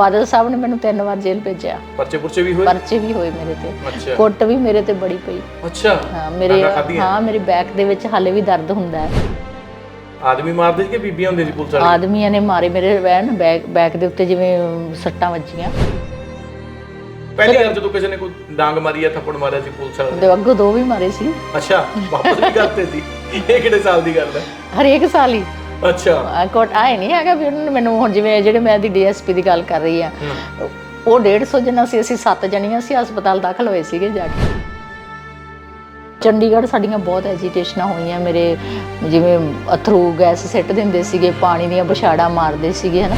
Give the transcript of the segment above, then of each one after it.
ਬਾਦਲ ਸਾਹਿਬ ਨੇ ਮੈਨੂੰ ਤਿੰਨ ਵਾਰ ਜੇਲ੍ਹ ਭੇਜਿਆ। ਪਰਚੇ ਪੁਰਚੇ ਵੀ ਹੋਏ? ਪਰਚੇ ਵੀ ਹੋਏ ਮੇਰੇ ਤੇ। ਕੁੱਟ ਵੀ ਮੇਰੇ ਤੇ ਬੜੀ ਪਈ। ਅੱਛਾ। ਹਾਂ ਮੇਰੇ? ਹਾਂ ਮੇਰੇ ਬੈਕ ਦੇ ਵਿੱਚ ਹਾਲੇ ਵੀ ਦਰਦ ਹੁੰਦਾ ਹੈ। ਆਦਮੀ ਮਾਰਦੇ ਸੀ ਕਿ ਬੀਬੀਆਂ ਹੁੰਦੇ ਸੀ ਪੁਲਿਸ ਵਾਲੇ ਆਦਮੀਆਂ ਨੇ ਮਾਰੇ ਮੇਰੇ ਵੈਨ ਬੈਕ ਬੈਕ ਦੇ ਉੱਤੇ ਜਿਵੇਂ ਸੱਟਾਂ ਵੱਜੀਆਂ। ਪਹਿਲੀ ਵਾਰ ਜਦੋਂ ਕਿਸੇ ਨੇ ਕੋਈ ਡਾਂਗ ਮਾਰੀ ਜਾਂ ਥੱਪੜ ਮਾਰਿਆ ਸੀ ਪੁਲਿਸ ਵਾਲੇ ਦੇ ਅੱਗੋਂ ਦੋ ਵੀ ਮਾਰੇ ਸੀ। ਅੱਛਾ ਵਾਪਸ ਵੀ ਕਰਤੇ ਸੀ। ਇਹ ਕਿਹੜੇ ਸਾਲ ਦੀ ਗੱਲ ਹੈ? ਹਰੇਕ ਸਾਲ ਹੀ। ਅੱਛਾ। ਕੋਟ ਆਏ ਨਹੀਂ ਹੈਗਾ ਵੀ ਉਹਨਾਂ ਨੇ ਮੈਨੂੰ ਹੁਣ ਜਿਵੇਂ ਜਿਹੜੇ ਮੈਂ ਦੀ ਡੀਐਸਪੀ ਦੀ ਗੱਲ ਕਰ ਰਹੀ ਆ। ਉਹ 150 ਜਣਾ ਸੀ ਅਸੀਂ 7 ਜਣੀਆਂ ਸੀ ਹਸਪਤਾਲ ਦਾਖਲ ਹੋਏ ਸੀਗੇ ਜਾ ਕੇ। ਚੰਡੀਗੜ੍ਹ ਸਾਡੀਆਂ ਬਹੁਤ ਐਜੀਟੇਸ਼ਨਾਂ ਹੋਈਆਂ ਮੇਰੇ ਜਿਵੇਂ ਅਥਰੂ ਗੈਸ ਸਿੱਟ ਦਿੰਦੇ ਸੀਗੇ ਪਾਣੀ ਦੀਆਂ ਵਿਛਾੜਾਂ ਮਾਰਦੇ ਸੀਗੇ ਹਨਾ।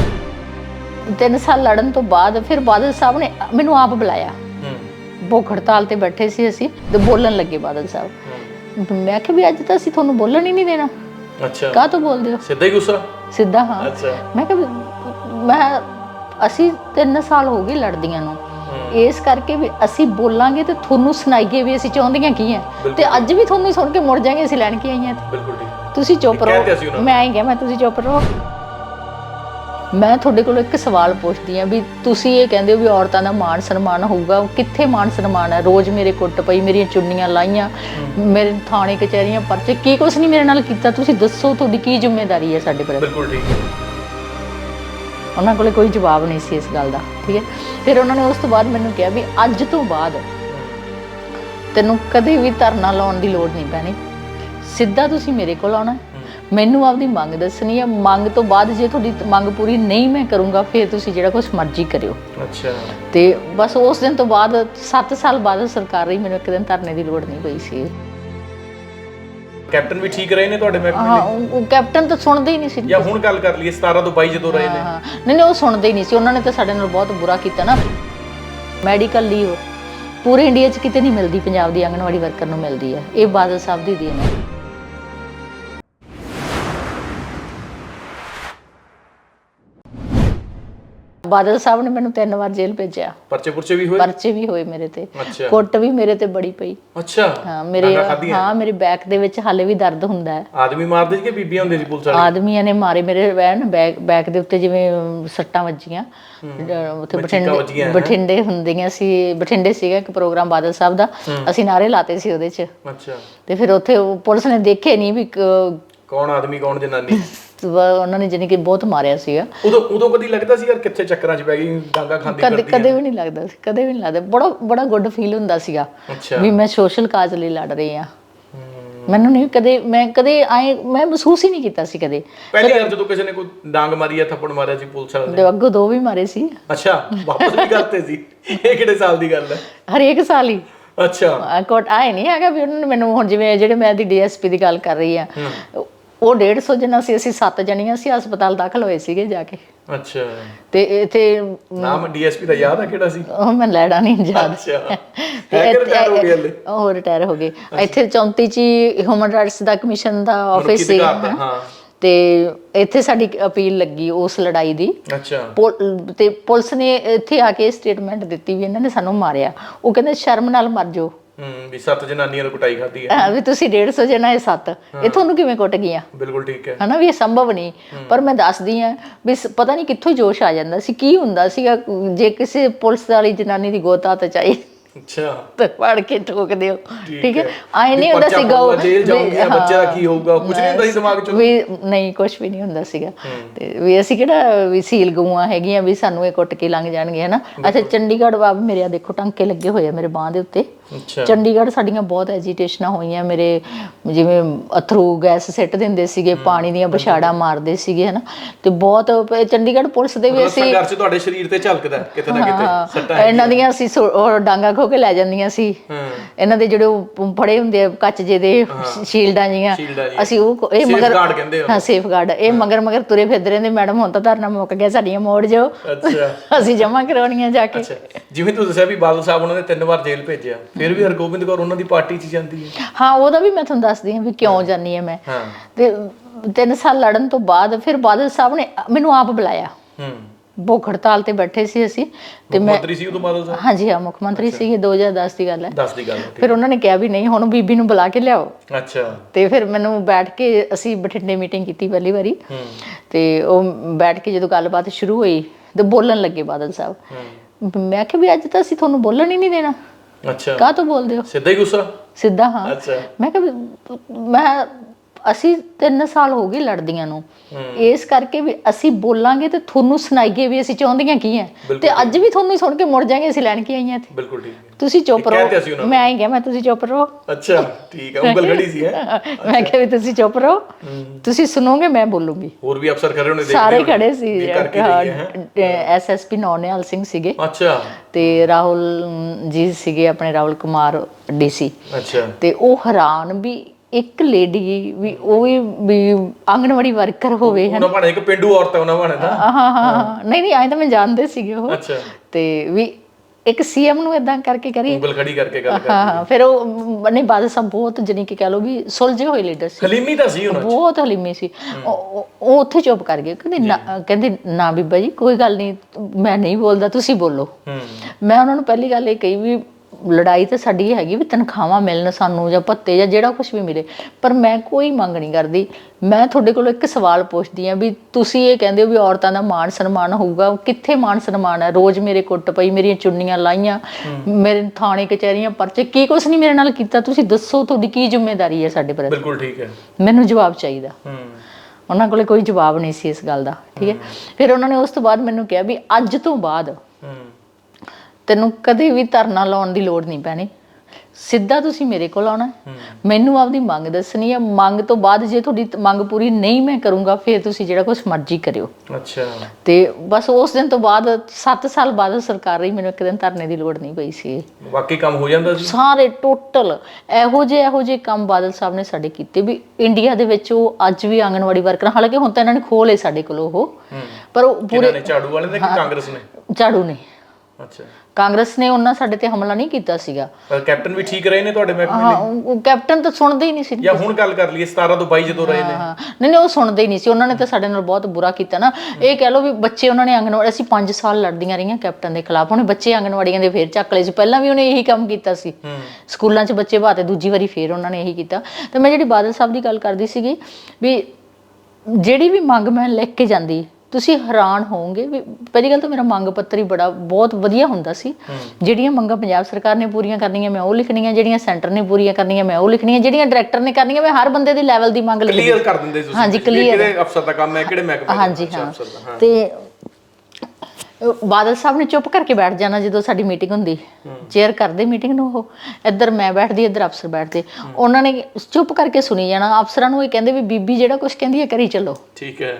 ਤਿੰਨ ਸਾਲ ਲੜਨ ਤੋਂ ਬਾਅਦ ਫਿਰ ਬਾਦਲ ਸਾਹਿਬ ਨੇ ਮੈਨੂੰ ਆਪ ਬੁਲਾਇਆ। ਭੁੱਖ ਹੜਤਾਲ ਤੇ ਬੈਠੇ ਸੀ ਅਸੀਂ ਤੇ ਬੋਲਣ ਲੱਗੇ ਬਾਦਲ ਸਾਹਿਬ। ਮੈਂ ਕਿਹਾ ਵੀ ਅੱਜ ਤਾਂ ਅਸੀਂ ਤੁਹਾਨੂੰ ਬੋਲਣ ਹੀ ਨਹੀਂ ਦੇਣਾ। ਅੱਛਾ। ਕਾਹ ਤੋਂ ਬੋਲਦੇ ਹੋ? ਸਿੱਧਾ ਹੀ ਗੁੱਸਾ? ਸਿੱਧਾ ਹਾਂ। ਅੱਛਾ। ਮੈਂ ਕਿਹਾ ਮੈਂ ਅਸੀਂ 3 ਸਾਲ ਹੋ ਗਏ ਲੜਦੀਆਂ ਨੂੰ। ਹੂੰ। ਇਸ ਕਰਕੇ ਵੀ ਅਸੀਂ ਬੋਲਾਂਗੇ ਤੇ ਤੁਹਾਨੂੰ ਸੁਣਾਈਏ ਵੀ ਅਸੀਂ ਚਾਹੁੰਦੀਆਂ ਕੀ ਆ ਤੇ ਅੱਜ ਵੀ ਤੁਹਾਨੂੰ ਹੀ ਸੁਣ ਕੇ ਮੁੜ ਜਾਾਂਗੇ ਅਸੀਂ ਲੈਣ ਕੀ ਆਈਆਂ ਇੱਥੇ। ਬਿਲਕੁਲ ਠੀਕ। ਤੁਸੀਂ ਚੁੱਪ ਰਹੋ। ਮੈਂ ਆਈ ਕਿਹਾ ਮੈਂ ਤੁਸੀਂ ਚੁੱਪ ਰਹੋ। ਮੈਂ ਤੁਹਾਡੇ ਕੋਲ ਇੱਕ ਸਵਾਲ ਪੁੱਛਦੀ ਆ ਵੀ ਤੁਸੀਂ ਇਹ ਕਹਿੰਦੇ ਹੋ ਵੀ ਔਰਤਾਂ ਦਾ ਮਾਣ ਸਨਮਾਨ ਹੋਊਗਾ। ਕਿੱਥੇ ਮਾਣ ਸਨਮਾਨ ਹੈ? ਰੋਜ਼ ਮੇਰੇ ਕੁੱਟ ਪਈ ਮੇਰੀਆਂ ਚੁੰਨੀਆਂ ਲਾਈਆਂ ਮੇਰੇ ਥਾਣੇ ਕਚਹਿਰੀਆਂ ਪਰਚੇ ਕੀ ਕੁਛ ਨਹੀਂ ਮੇਰੇ ਨਾਲ ਕੀਤਾ? ਤੁਸੀਂ ਦੱਸੋ ਤੁਹਾਡੀ ਕੀ ਜ਼ਿੰਮੇਵਾਰੀ ਹੈ ਸਾਡੇ ਪਰ ਬਿਲਕੁਲ ਠੀਕ ਹੈ। ਉਹਨਾਂ ਕੋਲੇ ਕੋਈ ਜਵਾਬ ਨਹੀਂ ਸੀ ਇਸ ਗੱਲ ਦਾ ਠੀਕ ਹੈ? ਫਿਰ ਉਹਨਾਂ ਨੇ ਉਸ ਤੋਂ ਬਾਅਦ ਮੈਨੂੰ ਕਿਹਾ ਵੀ ਅੱਜ ਤੋਂ ਬਾਅਦ ਤੈਨੂੰ ਕਦੇ ਵੀ ਧਰਨਾ ਲਾਉਣ ਦੀ ਲੋੜ ਨਹੀਂ ਪੈਣੀ। ਸਿੱਧਾ ਤੁਸੀਂ ਮੇਰੇ ਕੋਲ ਆਉਣਾ। ਮੈਨੂੰ ਆਪਦੀ ਮੰਗ ਦੱਸਣੀ ਹੈ ਮੰਗ ਤੋਂ ਬਾਅਦ ਜੇ ਤੁਹਾਡੀ ਮੰਗ ਪੂਰੀ ਨਹੀਂ ਮੈਂ ਕਰੂੰਗਾ ਫਿਰ ਤੁਸੀਂ ਜਿਹੜਾ ਕੁਝ ਮਰਜ਼ੀ ਕਰਿਓ। ਅੱਛਾ। ਤੇ ਬਸ ਉਸ ਦਿਨ ਤੋਂ ਬਾਅਦ 7 ਸਾਲ ਬਾਅਦ ਸਰਕਾਰ ਰਹੀ ਮੈਨੂੰ ਇੱਕ ਦਿਨ ਧਰਨੇ ਦੀ ਲੋੜ ਨਹੀਂ ਪਈ ਸੀ। ਕੈਪਟਨ ਵੀ ਠੀਕ ਰਹੇ ਨੇ ਤੁਹਾਡੇ ਮਹਿਕਮੇ ਹਾਂ ਉਹ ਉਹ ਕੈਪਟਨ ਤਾਂ ਸੁਣਦੇ ਹੀ ਨਹੀਂ ਸੀ। ਜਾਂ ਹੁਣ ਗੱਲ ਕਰ ਲਈਏ 17 ਤੋਂ 22 ਜਦੋਂ ਰਹੇ ਨੇ। ਹਾਂ ਨਹੀਂ ਨਹੀਂ ਉਹ ਸੁਣਦੇ ਹੀ ਨਹੀਂ ਸੀ। ਉਹਨਾਂ ਨੇ ਤਾਂ ਸਾਡੇ ਨਾਲ ਬਹੁਤ ਬੁਰਾ ਕੀਤਾ ਨਾ। ਮੈਡੀਕਲ ਲੀਵ ਪੂਰੇ ਇੰਡੀਆ 'ਚ ਕਿਤੇ ਨਹੀਂ ਮਿਲਦੀ ਪੰਜਾਬ ਦੀ ਆਂਗਣਵਾੜੀ ਵਰਕਰ ਨੂੰ ਮਿਲਦੀ ਹੈ। ਇਹ ਬਾਦਲ ਸਾਹਿਬ ਦੀ ਦੇਣ ਹੈ। ਬਾਦਲ ਸਾਹਿਬ ਨੇ ਮੈਨੂੰ ਤਿੰਨ ਵਾਰ ਜੇਲ੍ਹ ਭੇਜਿਆ। ਪਰਚੇ ਪੁਰਚੇ ਵੀ ਹੋਏ? ਪਰਚੇ ਵੀ ਹੋਏ ਮੇਰੇ ਤੇ। ਅੱਛਾ। ਕੁੱਟ ਵੀ ਮੇਰੇ ਤੇ ਬੜੀ ਪਈ। ਅੱਛਾ। ਹਾਂ ਮੇਰੇ? ਹਾਂ ਮੇਰੇ ਬੈਕ ਦੇ ਵਿੱਚ ਹਾਲੇ ਵੀ ਦਰਦ ਹੁੰਦਾ ਹੈ। ਆਦਮੀ ਮਾਰਦੇ ਸੀ ਕਿ ਬੀਬੀਆਂ ਹੁੰਦੇ ਸੀ ਪੁਲਿਸ ਵਾਲੇ? ਆਦਮੀਆਂ ਨੇ ਮਾਰੇ ਮੇਰੇ ਵੈਨ ਬੈਕ ਬੈਕ ਦੇ ਉੱਤੇ ਜਿਵੇਂ ਸੱਟਾਂ ਵੱਜੀਆਂ। ਉੱਥੇ ਬਠਿੰਡੇ? ਬਠਿੰਡੇ ਹੁੰਦੀਆਂ ਸੀ ਬਠਿੰਡੇ ਸੀਗਾ ਇੱਕ ਪ੍ਰੋਗਰਾਮ ਬਾਦਲ ਸਾਹਿਬ ਦਾ। ਅਸੀਂ ਨਾਰੇ ਲਾਤੇ ਸੀ ਉਹਦੇ 'ਚ। ਅੱਛਾ। ਤੇ ਫਿਰ ਉੱਥੇ ਪੁਲਿਸ ਨੇ ਦੇਖੇ ਨਹੀਂ ਵੀ ਕੌਣ ਆਦਮੀ ਕੌਣ ਜਨਾਨੀ? ਵ- ਉਹਨਾਂ ਨੇ ਜਾਣੀ ਕਿ ਬਹੁਤ ਮਾਰਿਆ ਸੀਗਾ। ਉਦੋਂ ਉਦੋਂ ਕਦੀ ਲੱਗਦਾ ਸੀ ਯਾਰ ਕਿੱਥੇ ਚੱਕਰਾਂ 'ਚ ਪੈ ਗਈ ਡਾਂਗਾ ਖਾਂਦੀ ਕਦੇ ਫਿਰਦੀ ਕਦੇ ਵੀ ਨਹੀਂ ਲੱਗਦਾ ਸੀ ਕਦੇ ਵੀ ਨਹੀਂ ਲੱਗਦਾ। ਬੜਾ ਬੜਾ ਗੁੱਡ ਫੀਲ ਹੁੰਦਾ ਸੀਗਾ ਅੱਛਾ। ਵੀ ਮੈਂ ਸੋਸ਼ਲ ਕਾਜ਼ ਲਈ ਲੜ ਰਹੀ ਆ। ਮੈਨੂੰ ਨਹੀਂ ਕਦੇ ਮੈਂ ਕਦੇ ਆਏ ਮੈਂ ਮਹਿਸੂਸ ਹੀ ਨਹੀਂ ਕੀਤਾ ਸੀ ਕਦੇ। ਪਹਿਲੀ ਵਾਰ ਜਦੋਂ ਕਿਸੇ ਨੇ ਕੋਈ ਡਾਂਗ ਮਾਰੀ ਜਾਂ ਥੱਪੜ ਮਾਰਿਆ ਸੀ ਪੁਲਿਸ ਵਾਲੇ ਨੇ? ਦੇ ਅੱਗੋਂ ਦੋ ਵੀ ਮਾਰੇ ਸੀ। ਅੱਛਾ ਵਾਪਸ ਵੀ ਕਰਤੇ ਸੀ। ਇਹ ਕਿਹੜੇ ਸਾਲ ਦੀ ਗੱਲ ਹੈ? ਹਰੇਕ ਸਾਲ ਹੀ। ਅੱਛਾ। ਆ, ਕੋਟ ਆਏ ਨਹੀਂ ਹੈਗਾ ਵੀ ਉਹਨਾਂ ਨੇ ਮੈਨੂੰ ਹੁਣ ਜਿਵੇਂ ਜਿਹੜੇ ਮੈਂ ਦੀ ਡੀਐਸਪੀ ਦੀ ਗੱਲ ਕਰ ਰਹੀ ਆ ਉਹ 150 ਜਣਾ ਸੀ ਅਸੀਂ 7 ਜਣੀਆਂ ਸੀ ਹਸਪਤਾਲ ਦਾਖਲ ਹੋਏ ਸੀਗੇ ਜਾ ਕੇ। ਅੱਛਾ। ਤੇ ਇੱਥੇ ਨਾਮ ਡੀਐਸਪੀ ਦਾ ਯਾਦ ਆ ਕਿਹੜਾ ਸੀ? ਉਹ ਮੈਂ ਲੈਣਾ ਨਹੀਂ ਯਾਦ। ਅੱਛਾ। ਤੇ ਰਿਟਾਇਰ ਹੋ ਗਏ ਉਹ ਰਿਟਾਇਰ ਹੋ ਗਏ। ਇੱਥੇ 34 ਚ ਹਿਊਮਨ ਰਾਈਟਸ ਦਾ ਕਮਿਸ਼ਨ ਦਾ ਆਫਿਸ ਸੀ ਹਾਂ। ਤੇ ਇੱਥੇ ਸਾਡੀ ਅਪੀਲ ਲੱਗੀ ਉਸ ਲੜਾਈ ਦੀ। ਅੱਛਾ। ਤੇ ਪੁਲਿਸ ਨੇ ਇੱਥੇ ਆ ਕੇ ਸਟੇਟਮੈਂਟ ਦਿੱਤੀ ਵੀ ਇਹਨਾਂ ਨੇ ਸਾਨੂੰ ਮਾਰਿਆ। ਉਹ ਕਹਿੰਦੇ ਸ਼ਰਮ ਨਾਲ ਮਰ ਜਾਓ। ਹੂੰ ਵੀ ਸੱਤ ਜਨਾਨੀਆਂ ਦੀ ਕੁਟਾਈ ਖਾਦੀ ਹੈ। ਹਾਂ, ਵੀ ਤੁਸੀਂ 150 ਜਣਾ ਇਹ ਸੱਤ ਇਹ ਤੁਹਾਨੂੰ ਕਿਵੇਂ ਕੁੱਟ ਗਈਆਂ? ਬਿਲਕੁਲ ਠੀਕ ਹੈ। ਹਨਾ ਵੀ ਇਹ ਸੰਭਵ ਨਹੀਂ। ਪਰ ਮੈਂ ਦੱਸਦੀ ਆ ਵੀ ਸ- ਪਤਾ ਨਹੀਂ ਕਿੱਥੋਂ ਜੋਸ਼ ਆ ਜਾਂਦਾ ਸੀ ਕੀ ਹੁੰਦਾ ਸੀਗਾ ਜੇ ਕਿਸੇ ਪੁਲਿਸ ਵਾਲੀ ਜਨਾਨੀ ਦੀ ਗੋਤਾ ਤੇ ਚਾਹੀ ਅੱਛਾ। ਤੇ ਫੜ ਕੇ ਠੋਕ ਦਿਓ ਠੀਕ ਹੈ। ਆਏ ਨਹੀਂ ਹੁੰਦਾ ਸੀਗਾ ਪਊਗਾ, ਜੇਲ੍ਹ ਜਾਊਂਗੀ, ਬੱਚੇ ਦਾ ਕੀ ਹੋਊਗਾ, ਕੁਛ ਨਹੀਂ ਹੁੰਦਾ ਸੀ ਦਿਮਾਗ 'ਚ। ਵੀ ਨਹੀਂ ਕੁਝ ਵੀ ਨਹੀਂ ਹੁੰਦਾ ਸੀਗਾ। ਤੇ ਵੀ ਅਸੀਂ ਕਿਹੜਾ ਵੀ ਸੀਲ ਗਊਆਂ ਹੈਗੀਆਂ ਵੀ ਸਾਨੂੰ ਇਹ ਕੁੱਟ ਕੇ ਲੰਘ ਜਾਣਗੇ ਹਨਾ? ਅੱਛਾ ਚੰਡੀਗੜ੍ਹ ਬਾਬ ਮੇਰੇ ਆ ਦੇਖੋ ਟਾਂਕੇ ਲੱਗੇ ਹੋਏ ਆ ਮੇਰੇ ਬਾਹ ਦੇ ਉੱਤੇ। ਅੱਛਾ। ਚੰਡੀਗੜ੍ਹ ਸਾਡੀਆਂ ਬਹੁਤ ਐਜੀਟੇਸ਼ਨਾਂ ਹੋਈਆਂ ਮੇਰੇ ਜਿਵੇਂ ਅਥਰੂ ਗੈਸ ਸਿੱਟ ਦਿੰਦੇ ਸੀਗੇ ਪਾਣੀ ਦੀਆਂ ਵਿਛਾੜਾਂ ਮਾਰਦੇ ਸੀਗੇ ਹਨਾ? ਤੇ ਬਹੁਤ ਚੰਡੀਗੜ੍ਹ ਪੁਲਿਸ ਦੇ ਵੀ ਅਸੀਂ ਸੰਘਰਸ਼ ਤੁਹਾਡੇ ਸਰੀਰ ਤੇ ਝਲਕਦਾ ਕਿਤੇ ਨਾ ਕਿਤੇ ਇਹਨਾਂ ਦੀਆਂ ਅਸੀਂ ਉਹ ਡਾਂਗਾ ਖੋ ਕੇ ਲੈ ਜਾਂਦੀਆਂ ਸੀ। ਇਹਨਾਂ ਦੇ ਜਿਹੜੇ ਉਹ ਫੜੇ ਹੁੰਦੇ ਆ ਕੱਚ ਜੇ ਦੇ ਸ਼ੀਲਡਾਂ ਜੀਆਂ। ਅਸੀਂ ਉਹ ਇਹ ਮਗਰ Safeguard ਕਹਿੰਦੇ। ਹਾਂ ਸੇਫਗਾਰਡ ਇਹ ਮਗਰ ਮਗਰ ਤੁਰੇ ਫਿਰਦੇ ਰਹਿੰਦੇ ਮੈਡਮ ਹੁਣ ਤਾਂ ਧਰਨਾ ਮੁੱਕ ਗਿਆ ਸਾਡੀਆਂ ਮੋੜ ਜਾਓ। ਅੱਛਾ। ਅਸੀਂ ਜਮਾ ਕਰਾਉਣੀਆਂ ਜਾ ਕੇ। ਅੱਛਾ। ਜਿਵੇਂ ਤੁਸੀਂ ਦੱਸਿਆ ਵੀ ਬਾਦਲ ਸਾਹਿਬ ਉਹਨਾਂ ਨੇ ਤਿੰਨ ਵਾਰ ਜੇਲ੍ਹ ਭੇਜਿਆ ਫਿਰ ਵੀ ਹਰਗੋਬਿੰਦ ਕੌਰ ਉਹਨਾਂ ਦੀ ਪਾਰਟੀ 'ਚ ਜਾਂਦੀ ਹੈ। ਹਾਂ ਉਹਦਾ ਵੀ ਮੈਂ ਤੁਹਾਨੂੰ ਦੱਸਦੀ ਹਾਂ ਵੀ ਕਿਉਂ ਜਾਨੀ ਹੈ ਮੈਂ। ਤੇ ਤਿੰਨ ਸਾਲ ਲੜਨ ਤੋਂ ਬਾਅਦ ਫਿਰ ਬਾਦਲ ਸਾਹਿਬ ਨੇ ਮੈਨੂੰ ਆਪ ਬੁਲਾਇਆ। ਹੂੰ। ਭੁੱਖ ਹੜਤਾਲ ਤੇ ਬੈਠੇ ਸੀ ਅਸੀਂ ਤੇ ਮੈਂ ਮੰਤਰੀ ਸੀ ਉਦੋਂ ਬਾਦਲ ਸਾਹਿਬ ਹਾਂਜੀ ਹਾਂ ਮੁੱਖ ਮੰਤਰੀ ਸੀਗੇ 2010 ਦੀ ਗੱਲ ਹੈ। ਦੱਸ ਦੀ ਗੱਲ ਹੈ, ਫਿਰ ਉਹਨਾਂ ਨੇ ਕਿਹਾ ਵੀ ਨਹੀਂ ਹੁਣ ਬੀਬੀ ਨੂੰ ਬੁਲਾ ਕੇ ਲਿਆਓ। ਅੱਛਾ। ਤੇ ਫਿਰ ਮੈਨੂੰ ਬੈਠ ਕੇ ਅਸੀਂ ਬਠਿੰਡੇ ਮੀਟਿੰਗ ਕੀਤੀ ਪਹਿਲੀ ਵਾਰੀ। ਤੇ ਉਹ ਬੈਠ ਕੇ ਜਦੋਂ ਗੱਲਬਾਤ ਸ਼ੁਰੂ ਹੋਈ ਤੇ ਬੋਲਣ ਲੱਗੇ ਬਾਦਲ ਸਾਹਿਬ। ਮੈਂ ਕਿਹਾ ਵੀ ਅੱਜ ਤਾਂ ਅਸੀਂ ਤੁਹਾਨੂੰ ਬੋਲਣ ਹੀ ਨਹੀਂ ਦੇਣਾ। ਅੱਛਾ। ਕਾਹ ਤੋਂ ਬੋਲਦੇ ਹੋ? ਸਿੱਧਾ ਹੀ ਗੁੱਸਾ? ਸਿੱਧਾ ਹਾਂ। ਅੱਛਾ। ਮੈਂ ਕਿਹਾ ਮੈਂ ਅਸੀਂ 3 ਸਾਲ ਹੋ ਗਏ ਲੜਦੀਆਂ ਨੂੰ। ਇਸ ਕਰਕੇ ਵੀ ਅਸੀਂ ਬੋਲਾਂਗੇ ਤੇ ਤੁਹਾਨੂੰ ਸੁਣਾਈਏ ਵੀ ਅਸੀਂ ਚਾਹੁੰਦੀਆਂ ਕੀ ਹੈ ਤੇ ਅੱਜ ਵੀ ਤੁਹਾਨੂੰ ਹੀ ਸੁਣ ਕੇ ਮੁੜ ਜਾਾਂਗੇ ਅਸੀਂ ਲੈਣ ਕੀ ਆਈਆਂ ਇੱਥੇ? ਬਿਲਕੁਲ ਠੀਕ। ਹੈ ਤੁਸੀਂ ਚੁੱਪ ਰਹੋ। ਮੈਂ ਹੀ ਕਿਹਾ ਮੈਂ ਤੁਸੀਂ ਚੁੱਪ ਰਹੋ। ਅੱਛਾ ਠੀਕ ਹੈ ਉਂਗਲ ਖੜੀ ਸੀ ਹੈ? ਮੈਂ ਕਿਹਾ ਵੀ ਤੁਸੀਂ ਚੁੱਪ ਰਹੋ। ਤੁਸੀਂ ਸੁਣੋਗੇ ਮੈਂ ਬੋਲੂੰਗੀ। ਹੋਰ ਵੀ ਅਫਸਰ ਖੜੇ ਹੋਣੇ ਦੇਖਦੇ ਸਾਰੇ ਖੜੇ ਸੀ ਐਸਐਸਪੀ ਨੌਨਿਆਲ ਸਿੰਘ ਸੀਗੇ। ਅੱਛਾ। ਤੇ ਰਾਹੁਲ ਜੀ ਸੀਗੇ ਆਪਣੇ ਰਾਹੁਲ ਕੁਮਾਰ ਡੀਸੀ। ਅੱਛਾ। ਤੇ ਉਹ ਹੈਰਾਨ ਵੀ ਇੱਕ ਲੇਡੀ ਵੀ ਉਹ ਵੀ ਵੀ ਆਂਗਣਵਾੜੀ ਵਰਕਰ ਹੋਵੇ ਉਹਨਾਂ ਬਾਣੇ ਇੱਕ ਪਿੰਡੂ ਔਰਤ ਹੈ ਉਹਨਾਂ ਬਾਣੇ ਤਾਂ। ਹਾਂ ਹਾਂ ਹਾਂ ਨਹੀਂ ਨਹੀਂ ਐਂ ਤਾਂ ਮੈਂ ਜਾਣਦੇ ਸੀਗੇ ਉਹ। ਅੱਛਾ। ਤੇ ਵੀ ਇੱਕ ਸੀਐਮ ਨੂੰ ਇਦਾਂ ਕਰਕੇ ਕਰੀ ਉਂਗਲ ਖੜੀ ਕਰਕੇ ਗੱਲ ਕਰ ਹਾਂ। ਹਾਂ ਫਿਰ ਉਹ ਨਹੀਂ ਬਾਦਲ ਸਾਹਿਬ ਬਹੁਤ ਜਾਣੀ ਕਿ ਕਹ ਲੋ ਵੀ ਸੁਲਝੇ ਹੋਏ ਲੀਡਰ ਸੀ। ਖਲੀਮੀ ਤਾਂ ਸੀ ਉਹਨਾਂ ਚ। ਬਹੁਤ ਹਲੀਮੀ ਸੀ। ਉਹ- ਉਹ ਉਹ ਉੱਥੇ ਚੁੱਪ ਕਰ ਗਏ। ਕਹਿੰਦੇ ਨਾ ਕਹਿੰਦੇ ਨਾ ਬੀਬਾ ਜੀ ਕੋਈ ਗੱਲ ਨਹੀਂ ਮੈਂ ਨਹੀਂ ਬੋਲਦਾ ਤੁਸੀਂ ਬੋਲੋ। ਹੂੰ। ਮੈਂ ਉਹਨਾਂ ਨੂੰ ਪਹਿਲੀ ਗੱਲ ਇਹ ਕਹੀ ਵੀ ਲੜਾਈ ਤਾਂ ਸਾਡੀ ਹੈਗੀ ਵੀ ਤਨਖਾਹਾਂ ਮਿਲਣ ਸਾਨੂੰ ਜਾਂ ਭੱਤੇ ਜਾਂ ਜਿਹੜਾ ਕੁਝ ਵੀ ਮਿਲੇ। ਪਰ ਮੈਂ ਕੋਈ ਮੰਗ ਨਹੀਂ ਕਰਦੀ। ਮੈਂ ਤੁਹਾਡੇ ਕੋਲੋਂ ਇੱਕ ਸਵਾਲ ਪੁੱਛਦੀ ਆ ਵੀ ਤੁਸੀਂ ਇਹ ਕਹਿੰਦੇ ਹੋ ਵੀ ਔਰਤਾਂ ਦਾ ਮਾਣ ਸਨਮਾਨ ਹੋਊਗਾ। ਕਿੱਥੇ ਮਾਣ ਸਨਮਾਨ ਹੈ? ਰੋਜ਼ ਮੇਰੇ ਕੁੱਟ ਪਈ ਮੇਰੀਆਂ ਚੁੰਨੀਆਂ ਲਾਈਆਂ ਮੇਰੇ ਥਾਣੇ ਕਚਹਿਰੀਆਂ ਪਰਚੇ ਕੀ ਕੁਛ ਨਹੀਂ ਮੇਰੇ ਨਾਲ ਕੀਤਾ? ਤੁਸੀਂ ਦੱਸੋ ਤੁਹਾਡੀ ਕੀ ਜ਼ਿੰਮੇਵਾਰੀ ਹੈ ਸਾਡੇ ਪ੍ਰਤੀ? ਬਿਲਕੁਲ ਠੀਕ ਹੈ। ਮੈਨੂੰ ਜਵਾਬ ਚਾਹੀਦਾ। ਹੂੰ। ਉਹਨਾਂ ਕੋਲੇ ਕੋਈ ਜਵਾਬ ਨਹੀਂ ਸੀ ਇਸ ਗੱਲ ਦਾ ਠੀਕ ਹੈ। ਫਿਰ ਉਹਨਾਂ ਨੇ ਉਸ ਤੋਂ ਬਾਅਦ ਮੈਨੂੰ ਕਿਹਾ ਵੀ ਅੱਜ ਤੋਂ ਬਾਅਦ ਹੂੰ। ਤੈਨੂੰ ਕਦੇ ਵੀ ਧਰਨਾ ਲਾਉਣ ਦੀ ਲੋੜ ਨਹੀਂ ਪੈਣੀ। ਸਿੱਧਾ ਤੁਸੀਂ ਮੇਰੇ ਕੋਲ ਆਉਣਾ। ਮੈਨੂੰ ਆਪਦੀ ਮੰਗ ਦੱਸਣੀ ਹੈ ਮੰਗ ਤੋਂ ਬਾਅਦ ਜੇ ਤੁਹਾਡੀ ਤ- ਮੰਗ ਪੂਰੀ ਨਹੀਂ ਮੈਂ ਕਰੂੰਗਾ ਫਿਰ ਤੁਸੀਂ ਜਿਹੜਾ ਕੁਝ ਮਰਜ਼ੀ ਕਰਿਓ। ਅੱਛਾ। ਤੇ ਬਸ ਉਸ ਦਿਨ ਤੋਂ ਬਾਅਦ 7 ਸਾਲ ਬਾਅਦ ਸਰਕਾਰ ਰਹੀ ਮੈਨੂੰ ਇੱਕ ਦਿਨ ਧਰਨੇ ਦੀ ਲੋੜ ਨਹੀਂ ਪਈ ਸੀ। ਬਾਕੀ ਕੰਮ ਹੋ ਜਾਂਦਾ ਸੀ? ਸਾਰੇ ਟੋਟਲ ਇਹੋ ਜਿਹੇ ਇਹੋ ਜਿਹੇ ਕੰਮ ਬਾਦਲ ਸਾਹਿਬ ਨੇ ਸਾਡੇ ਕੀਤੇ ਵੀ ਇੰਡੀਆ ਦੇ ਵਿੱਚ ਉਹ ਅੱਜ ਵੀ ਆਂਗਣਵਾੜੀ ਵਰਕਰ ਹਾਲਾਂਕਿ ਹੁਣ ਤਾਂ ਇਹਨਾਂ ਨੇ ਖੋਹ ਲਏ ਸਾਡੇ ਕੋਲ ਉਹ। ਪਰ ਉਹ ਨੇ? ਝਾੜੂ ਵਾਲੇ ਕਿ ਕਾਂਗਰਸ ਨੇ? ਝਾੜੂ ਨੇ। ਅੱਛਾ। ਕਾਂਗਰਸ ਨੇ ਉਹਨਾਂ ਸਾਡੇ ਤੇ ਹਮਲਾ ਨਹੀਂ ਕੀਤਾ ਸੀਗਾ। ਕੈਪਟਨ ਵੀ ਠੀਕ ਰਹੇ ਨੇ ਤੁਹਾਡੇ ਮਹਿਕਮੇ ਹਾਂ ਉਹ ਕੈਪਟਨ ਤਾਂ ਸੁਣਦੇ ਹੀ ਨਹੀਂ ਸੀ। ਜਾਂ ਹੁਣ ਗੱਲ ਕਰ ਲਈਏ 17 ਤੋਂ 22 ਜਦੋਂ ਰਹੇ ਨੇ। ਹਾਂ ਨਹੀਂ ਨਹੀਂ ਉਹ ਸੁਣਦੇ ਹੀ ਨਹੀਂ ਸੀ। ਉਹਨਾਂ ਨੇ ਤਾਂ ਸਾਡੇ ਨਾਲ ਬਹੁਤ ਬੁਰਾ ਕੀਤਾ ਨਾ। ਇਹ ਕਹਿ ਲਓ ਵੀ ਬੱਚੇ ਉਹਨਾਂ ਨੇ ਆਂਗਣਵਾੜੀ ਅਸੀਂ 5 ਸਾਲ ਲੜਦੀਆਂ ਰਹੀਆਂ ਕੈਪਟਨ ਦੇ ਖਿਲਾਫ। ਉਹਨੇ ਬੱਚੇ ਆਂਗਣਵਾੜੀਆਂ ਦੇ ਫੇਰ ਚੱਕ ਲਏ ਸੀ। ਪਹਿਲਾਂ ਵੀ ਉਹਨੇ ਇਹੀ ਕੰਮ ਕੀਤਾ ਸੀ। ਸਕੂਲਾਂ 'ਚ ਬੱਚੇ ਬਾਤੇ ਦੂਜੀ ਵਾਰੀ ਫੇਰ ਉਹਨਾਂ ਨੇ ਇਹੀ ਕੀਤਾ। ਤੇ ਮੈਂ ਜਿਹੜੀ ਬਾਦਲ ਸਾਹਿਬ ਦੀ ਗੱਲ ਕਰਦੀ ਸੀਗੀ ਵੀ ਜਿਹੜੀ ਵੀ ਮੰਗ ਮੈਂ ਲਿਖ ਕੇ ਜਾਂਦੀ ਤੁਸੀਂ ਹੈਰਾਨ ਹੋਵੋਗੇ ਵੀ ਪਹਿਲੀ ਗੱਲ ਤਾਂ ਮੇਰਾ ਮੰਗ ਪੱਤਰ ਹੀ ਬੜਾ ਬਹੁਤ ਵਧੀਆ ਹੁੰਦਾ ਸੀ। ਜਿਹੜੀਆਂ ਮੰਗਾਂ ਪੰਜਾਬ ਸਰਕਾਰ ਨੇ ਪੂਰੀਆਂ ਕਰਨੀਆਂ ਮੈਂ ਉਹ ਲਿਖਣੀਆਂ ਜਿਹੜੀਆਂ ਸੈਂਟਰ ਨੇ ਪੂਰੀਆਂ ਕਰਨੀਆਂ ਮੈਂ ਉਹ ਲਿਖਣੀਆਂ ਜਿਹੜੀਆਂ ਡਾਇਰੈਕਟਰ ਨੇ ਕਰਨੀਆਂ ਮੈਂ ਹਰ ਬੰਦੇ ਦੇ ਲੈਵਲ ਦੀ ਮੰਗ ਲਿਖਦੀ ਕਲੀਅਰ ਕਰ ਦਿੰਦੇ ਤੁਸੀਂ। ਹਾਂਜੀ, clear। ਕਿਹੜੇ ਅਫਸਰ ਦਾ ਕੰਮ ਹੈ ਕਿਹੜੇ ਮਹਿਕਮੇ ਦਾ ਹਾਂਜੀ ਹਾਂ ਤੇ ਬਾਦਲ ਸਾਹਿਬ ਨੇ ਚੁੱਪ ਕਰਕੇ ਬੈਠ ਜਾਣਾ ਜਦੋਂ ਸਾਡੀ ਮੀਟਿੰਗ ਹੁੰਦੀ। ਚੇਅਰ ਕਰਦੇ ਮੀਟਿੰਗ ਨੂੰ ਉਹ। ਇੱਧਰ ਮੈਂ ਬੈਠਦੀ ਇੱਧਰ ਅਫਸਰ ਬੈਠਦੇ। ਉਹਨਾਂ ਨੇ ਚੁੱਪ ਕਰਕੇ ਸੁਣੀ ਜਾਣਾ। ਅਫਸਰਾਂ ਨੂੰ ਇਹ ਕਹਿੰਦੇ ਵੀ ਬੀਬੀ ਜਿਹੜਾ ਕੁਝ ਕਹਿੰਦੀ ਹੈ ਕਰੀ ਚੱਲੋ। ਠੀਕ ਹੈ।